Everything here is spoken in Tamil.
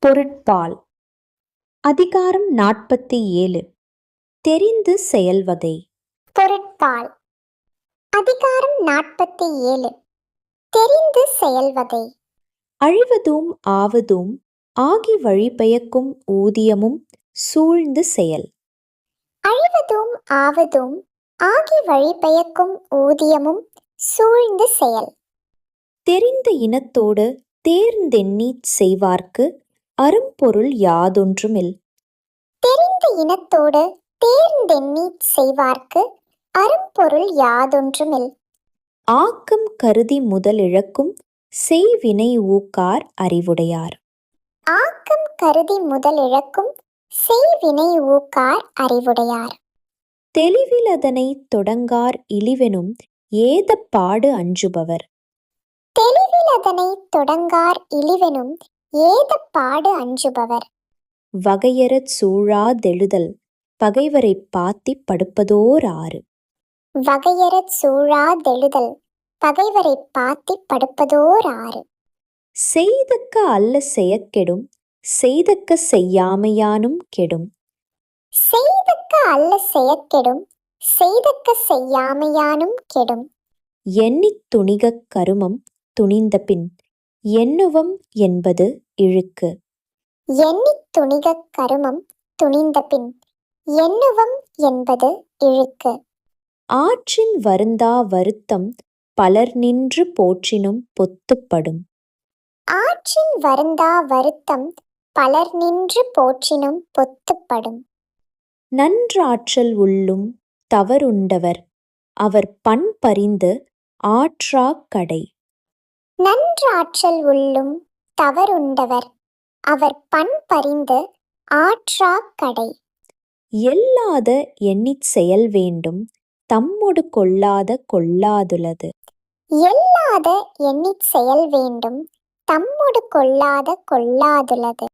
பொருட்பால். அதிகாரம் நாற்பத்தி ஏழு. தெரிந்து செயல்வகை பொருட்பால். அதிகாரம் நாற்பத்தி ஏழு. தெரிந்து செயல்வகை அழிவதும் ஆவதும் ஆகி வழிபயக்கும் ஊதியமும் சூழ்ந்து செயல். அழிவதும் ஆவதும் ஆகி வழிபயக்கும் ஊதியமும் சூழ்ந்து செயல். தெரிந்த இனத்தோடு தேர்ந்தெண்ணிச் செய்வார்க்கு அரும்பொருள் யாதொன்றுமில். தெரிந்த இனத்தோடு தேர்ந்தெண்ணி செய்வார்க்கு அரும்பொருள் யாதொன்றுமில். ஆக்கம் கருதி முதலிழக்கும் செய்வினை ஊக்கார் அறிவுடையார். ஆக்கம் கருதி முதல் இழக்கும் செய்வினை ஊக்கார் அறிவுடையார். தெளிவிலதனைத் தொடங்கார் இழிவெனும் ஏதப்பாடு அஞ்சுபவர். தெளிவில் அதனை தொடங்கார் இழிவெனும் ஏதப்பாடு அஞ்சுபவர். வகையறச் சூழாதெழுதல் பகைவரைப் பாத்திப் படுப்பதோர் ஆறு. வகையறச் சூழாதெழுதல் பகைவரை பாத்தி படுப்பதோர் ஆறு. செய்தக்க அல்ல செயக்கெடும் செய்தக்க செய்யாமையானும் கெடும். செய்தக்க அல்ல செயக்கெடும் செய்தக்க செய்யாமையானும் கெடும். எண்ணித் துணிகக் கருமம் துணிந்தபின் எண்ணுவம் என்பது இழுக்கு. எண்ணித் துணிகக் கருமம் துணிந்தபின் எண்ணுவம் என்பது இழுக்கு. ஆற்றின் வருந்தா வருத்தம் பலர் நின்று போற்றினும் பொத்துப்படும். ஆற்றின் வருந்தா வருத்தம் பலர் நின்று போற்றினும் பொத்துப்படும். நன்றாற்றல் உள்ளும் தவறுண்டவர் அவர் பண் பறிந்து ஆற்றாக் கடை. நன்றாற்றல் உள்ளும் தவறுண்டவர் அவர் பண் பறிந்து ஆற்றா கடை. எல்லாத எண்ணிச் செயல் வேண்டும் தம்மொடு கொள்ளாத கொள்ளாதுலது. எல்லாத எண்ணிச் செயல் வேண்டும் தம்மொடு கொள்ளாத கொள்ளாதுலது.